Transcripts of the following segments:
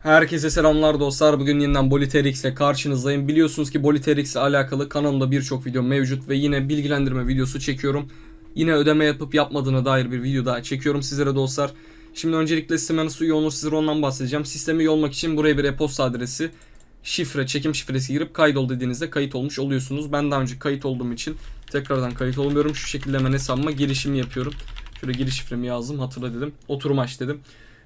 Herkese selamlar dostlar. Bugün yeniden Boliterix ile karşınızdayım. Biliyorsunuz ki Boliterix ile alakalı kanalımda birçok video mevcut ve yine bilgilendirme videosu çekiyorum. Yine ödeme yapıp yapmadığına dair bir video daha çekiyorum sizlere dostlar. Şimdi öncelikle sisteme nasıl üye sizlere ondan bahsedeceğim. Sisteme üye olmak için buraya bir e-posta adresi, şifre, çekim şifresi girip kaydol dediğinizde kayıt olmuş oluyorsunuz. Ben daha önce kayıt olduğum için tekrardan kayıt olmuyorum. Şu şekilde hemen hesabıma girişimi yapıyorum. Şöyle giriş şifremi yazdım hatırla dedim. Oturum aç dedim.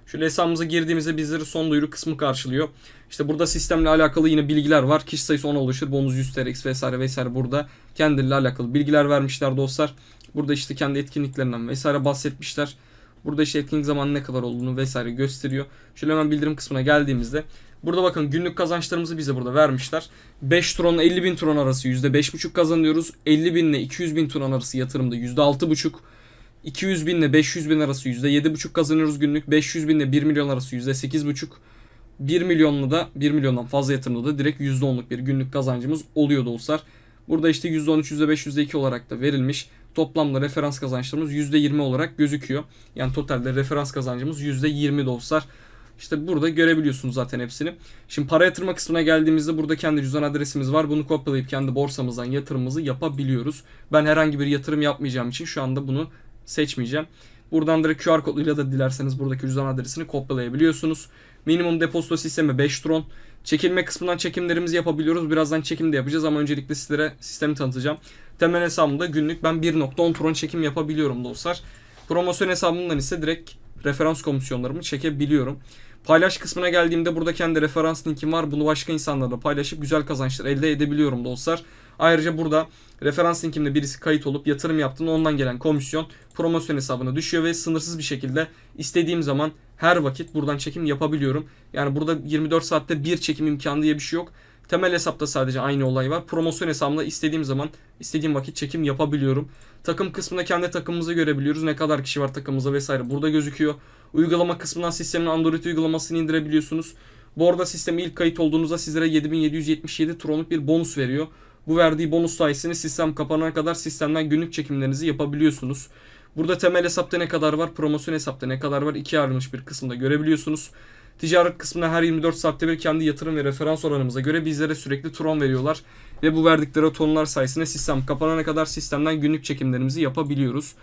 Şöyle hesabımıza girdiğimizde bizleri son duyuru kısmı karşılıyor. İşte burada sistemle alakalı yine bilgiler var. Kişi sayısı 10 oluşur. Bonus 100 TRX vesaire vesaire burada kendileriyle alakalı bilgiler vermişler dostlar. Burada işte kendi etkinliklerinden vesaire bahsetmişler. Burada işte etkinlik zamanı ne kadar olduğunu vesaire gösteriyor. Şöyle hemen bildirim kısmına geldiğimizde Burada bakın günlük kazançlarımızı bize burada vermişler. 5 tron 50 bin tron arası %5,5 kazanıyoruz. 50 bin ile 200 bin tron arası yatırımda %6,5. 200 bin ile 500 bin arası %7,5 kazanıyoruz günlük. 500 bin ile 1 milyon arası %8,5. 1 milyonla da 1 milyondan fazla yatırımda da direkt %10'luk bir günlük kazancımız oluyor dostlar. Burada işte %13, %5, %2 olarak da verilmiş. Toplamda referans kazançlarımız %20 olarak gözüküyor. Yani totalde referans kazancımız %20 dostlar. İşte burada görebiliyorsunuz zaten hepsini. Şimdi para yatırma kısmına geldiğimizde burada kendi cüzdan adresimiz var. Bunu kopyalayıp kendi borsamızdan yatırımımızı yapabiliyoruz. Ben herhangi bir yatırım yapmayacağım için şu anda bunu seçmeyeceğim. Buradan direkt QR koduyla da dilerseniz buradaki cüzdan adresini kopyalayabiliyorsunuz. Minimum depozito sistemi 5 tron. Çekilme kısmından çekimlerimizi yapabiliyoruz. Birazdan çekim de yapacağız ama öncelikle sizlere sistemi tanıtacağım. Temel hesabımda günlük ben 1.10 tron çekim yapabiliyorum dostlar. Promosyon hesabımdan ise direkt referans komisyonlarımı çekebiliyorum. Paylaş kısmına geldiğimde burada kendi referans linkim var. Bunu başka insanlarla paylaşıp güzel kazançlar elde edebiliyorum dostlar. Ayrıca burada referans linkimde birisi kayıt olup yatırım yaptığında ondan gelen komisyon promosyon hesabına düşüyor ve sınırsız bir şekilde istediğim zaman her vakit buradan çekim yapabiliyorum. Yani burada 24 saatte bir çekim imkanı diye bir şey yok. Temel hesapta sadece aynı olay var. Promosyon hesabında istediğim zaman istediğim vakit çekim yapabiliyorum. Takım kısmında kendi takımımızı görebiliyoruz. Ne kadar kişi var takımımızda vesaire burada gözüküyor. Uygulama kısmından sistemin Android uygulamasını indirebiliyorsunuz. Bu arada sisteme ilk kayıt olduğunuzda sizlere 7777 tronluk bir bonus veriyor. Bu verdiği bonus sayesinde sistem kapanana kadar sistemden günlük çekimlerinizi yapabiliyorsunuz. Burada temel hesapta ne kadar var, promosyon hesapta ne kadar var iki ayrılmış bir kısımda görebiliyorsunuz. Ticaret kısmında her 24 saatte bir kendi yatırım ve referans oranımıza göre bizlere sürekli tron veriyorlar. Ve bu verdikleri tonlar sayesinde sistem kapanana kadar sistemden günlük çekimlerimizi yapabiliyoruz.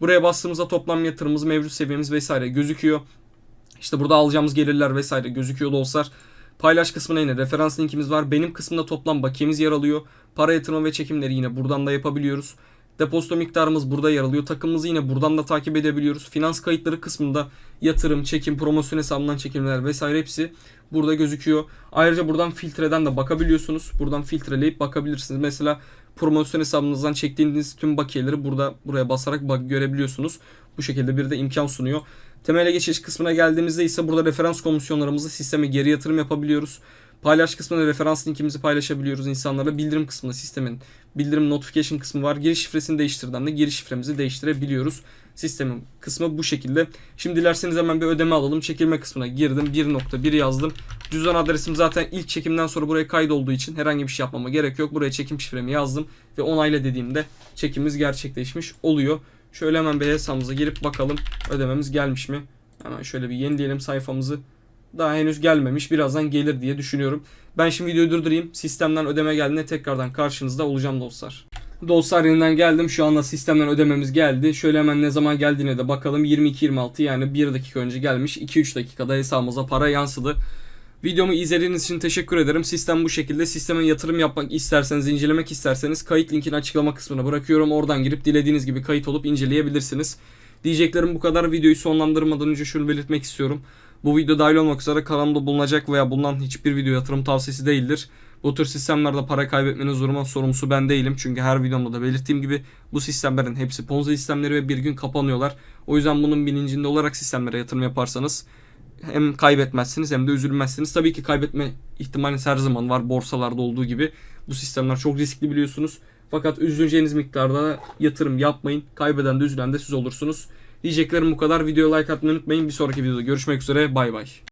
Buraya bastığımızda toplam yatırımımız, mevcut seviyemiz vesaire gözüküyor. İşte burada alacağımız gelirler vesaire gözüküyor dostlar. Paylaş kısmına yine referans linkimiz var. Benim kısmında toplam bakiyemiz yer alıyor. Para yatırma ve çekimleri yine buradan da yapabiliyoruz. Depozito miktarımız burada yer alıyor. Takımımızı yine buradan da takip edebiliyoruz. Finans kayıtları kısmında yatırım, çekim, promosyon hesabından çekimler vesaire hepsi burada gözüküyor. Ayrıca buradan filtreden de bakabiliyorsunuz. Buradan filtreleyip bakabilirsiniz. Mesela promosyon hesabınızdan çektiğiniz tüm bakiyeleri burada buraya basarak bak görebiliyorsunuz. Bu şekilde bir de imkan sunuyor. Temele geçiş kısmına geldiğimizde ise burada referans komisyonlarımızı sisteme geri yatırım yapabiliyoruz. Paylaş kısmında referans linkimizi paylaşabiliyoruz insanlarla. Bildirim kısmında sistemin bildirim notification kısmı var. Giriş şifresini değiştirden de giriş şifremizi değiştirebiliyoruz. Sistemin kısmı bu şekilde. Şimdi dilerseniz hemen bir ödeme alalım. Çekilme kısmına girdim. 1.1 yazdım. Cüzdan adresim zaten ilk çekimden sonra buraya kaydolduğu için herhangi bir şey yapmama gerek yok. Buraya çekim şifremi yazdım ve onayla dediğimde çekimimiz gerçekleşmiş oluyor. Şöyle hemen bir hesabımıza girip bakalım ödememiz gelmiş mi? Hemen şöyle bir yenileyelim sayfamızı. Daha henüz gelmemiş. Birazdan gelir diye düşünüyorum. Ben şimdi videoyu durdurayım. Sistemden ödeme geldiğinde tekrardan karşınızda olacağım dostlar. Dostlar yeniden geldim. Şu anda sistemden ödememiz geldi. Şöyle hemen ne zaman geldiğine de bakalım. 22-26 yani 1 dakika önce gelmiş. 2-3 dakikada hesabımıza para yansıdı. Videomu izlediğiniz için teşekkür ederim. Sistem bu şekilde. Sisteme yatırım yapmak isterseniz, incelemek isterseniz kayıt linkini açıklama kısmına bırakıyorum. Oradan girip dilediğiniz gibi kayıt olup inceleyebilirsiniz. Diyeceklerim bu kadar. Videoyu sonlandırmadan önce şunu belirtmek istiyorum. Bu video dahil olmak üzere kanalımda bulunacak veya bulunan hiçbir video yatırım tavsiyesi değildir. Bu tür sistemlerde para kaybetmeniz durumunun sorumlusu ben değilim. Çünkü her videomda da belirttiğim gibi bu sistemlerin hepsi ponzi sistemleri ve bir gün kapanıyorlar. O yüzden bunun bilincinde olarak sistemlere yatırım yaparsanız hem kaybetmezsiniz hem de üzülmezsiniz. Tabii ki kaybetme ihtimaliniz her zaman var borsalarda olduğu gibi. Bu sistemler çok riskli biliyorsunuz. Fakat üzüleceğiniz miktarda yatırım yapmayın. Kaybeden de üzülen de siz olursunuz. Diyeceklerim bu kadar. Videoya like atmayı unutmayın. Bir sonraki videoda görüşmek üzere. Bay bay.